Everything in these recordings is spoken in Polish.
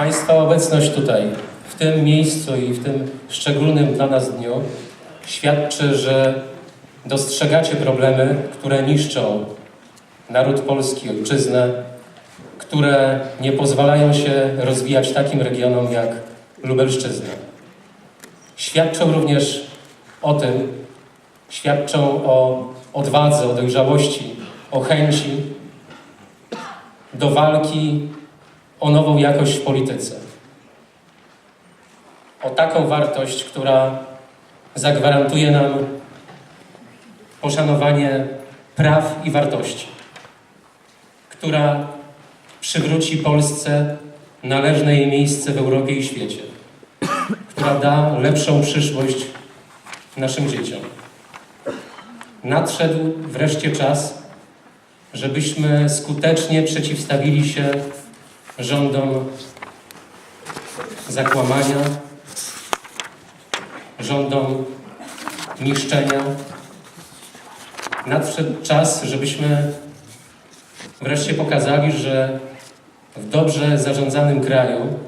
Państwa obecność tutaj, w tym miejscu i w tym szczególnym dla nas dniu świadczy, że dostrzegacie problemy, które niszczą naród polski, ojczyznę, które nie pozwalają się rozwijać takim regionom jak Lubelszczyzna. Świadczą również o tym, świadczą o odwadze, o dojrzałości, o chęci do walki o nową jakość w polityce. O taką wartość, która zagwarantuje nam poszanowanie praw i wartości, która przywróci Polsce należne jej miejsce w Europie i świecie, która da lepszą przyszłość naszym dzieciom. Nadszedł wreszcie czas, żebyśmy skutecznie przeciwstawili się rządom zakłamania, rządom niszczenia. Nadszedł czas, żebyśmy wreszcie pokazali, że w dobrze zarządzanym kraju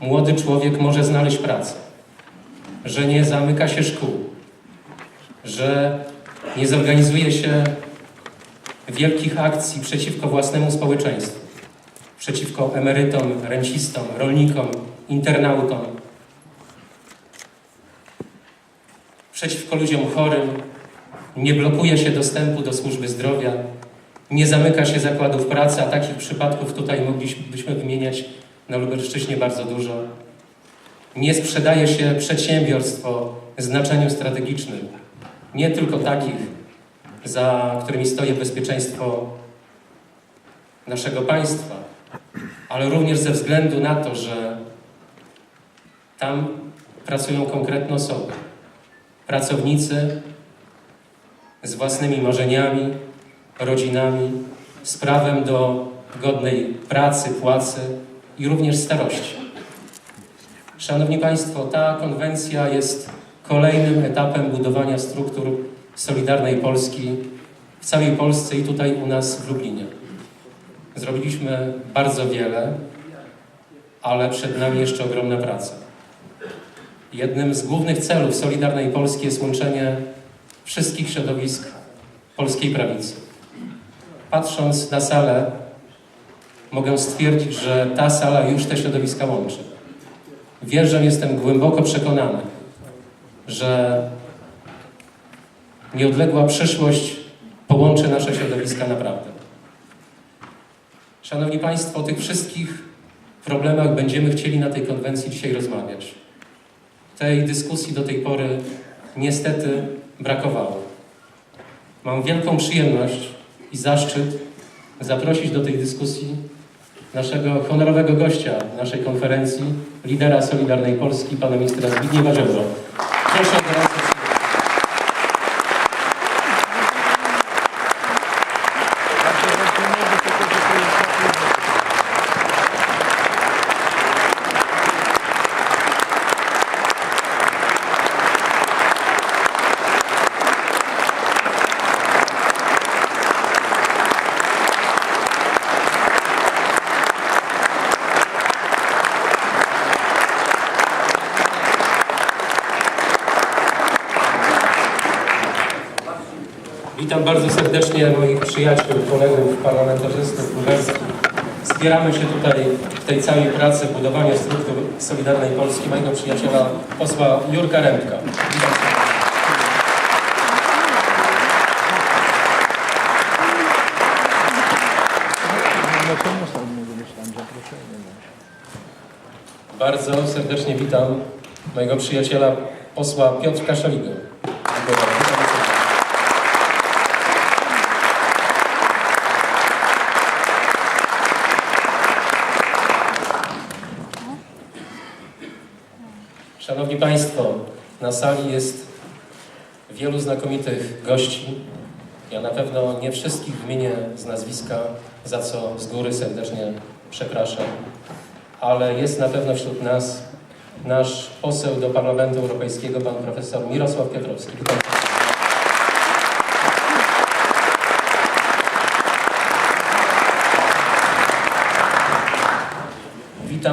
młody człowiek może znaleźć pracę, że nie zamyka się szkół, że nie zorganizuje się wielkich akcji przeciwko własnemu społeczeństwu, przeciwko emerytom, rencistom, rolnikom, internautom, przeciwko ludziom chorym, nie blokuje się dostępu do służby zdrowia, nie zamyka się zakładów pracy, a takich przypadków tutaj moglibyśmy wymieniać na Lubelszczyźnie bardzo dużo. Nie sprzedaje się przedsiębiorstw o znaczeniu strategicznym, nie tylko takich, za którymi stoi bezpieczeństwo naszego państwa, ale również ze względu na to, że tam pracują konkretne osoby, pracownicy z własnymi marzeniami, rodzinami, z prawem do godnej pracy, płacy i również starości. Szanowni Państwo, ta konwencja jest kolejnym etapem budowania struktur Solidarnej Polski w całej Polsce i tutaj u nas w Lublinie. Zrobiliśmy bardzo wiele, ale przed nami jeszcze ogromna praca. Jednym z głównych celów Solidarnej Polski jest łączenie wszystkich środowisk polskiej prawicy. Patrząc na salę, mogę stwierdzić, że ta sala już te środowiska łączy. Wierzę, jestem głęboko przekonany, że nieodległa przyszłość połączy nasze środowiska naprawdę. Szanowni Państwo, o tych wszystkich problemach będziemy chcieli na tej konwencji dzisiaj rozmawiać. Tej dyskusji do tej pory niestety brakowało. Mam wielką przyjemność i zaszczyt zaprosić do tej dyskusji naszego honorowego gościa naszej konferencji, lidera Solidarnej Polski, pana ministra Zbigniewa Ziobro. Proszę o Witam bardzo serdecznie moich przyjaciół, kolegów, parlamentarzystów lubelskich. Zbieramy się tutaj w tej całej pracy budowania struktur Solidarnej Polski mojego przyjaciela posła Jurka Rębka. Bardzo serdecznie witam mojego przyjaciela posła Piotrka Szaligę. Dziękuję bardzo. Witam serdecznie. Szanowni Państwo, na sali jest wielu znakomitych gości. Ja na pewno nie wszystkich wymienię z nazwiska, za co z góry serdecznie przepraszam, ale jest na pewno wśród nas nasz poseł do Parlamentu Europejskiego, pan profesor Mirosław Piotrowski.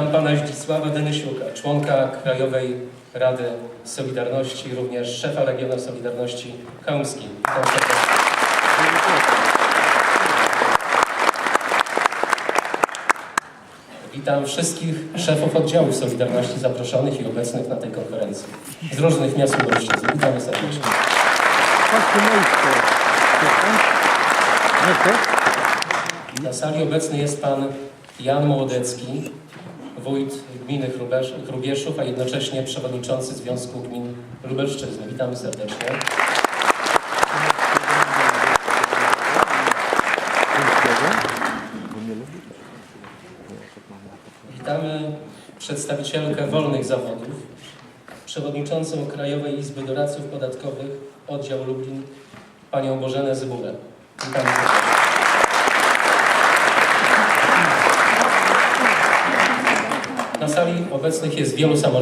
Witam. Pana Zdzisława Denysiuka, członka Krajowej Rady Solidarności, również szefa Regionu Solidarności Chełmskiej. Witam serdecznie. Witam wszystkich szefów oddziałów Solidarności zaproszonych i obecnych na tej konferencji z różnych miast Lubelszczyzny. Witamy serdecznie. Chcesz? Na sali obecny jest pan Jan Młodecki, wójt gminy Chrubesz, Chrubieszów, a jednocześnie przewodniczący Związku Gmin Lubelszczyzny. Witamy serdecznie. Witamy przedstawicielkę wolnych zawodów, przewodniczącą Krajowej Izby Doradców Podatkowych oddział Lublin, panią Bożenę Zybulę. Witamy. Na sali obecnych jest wielu samorządów.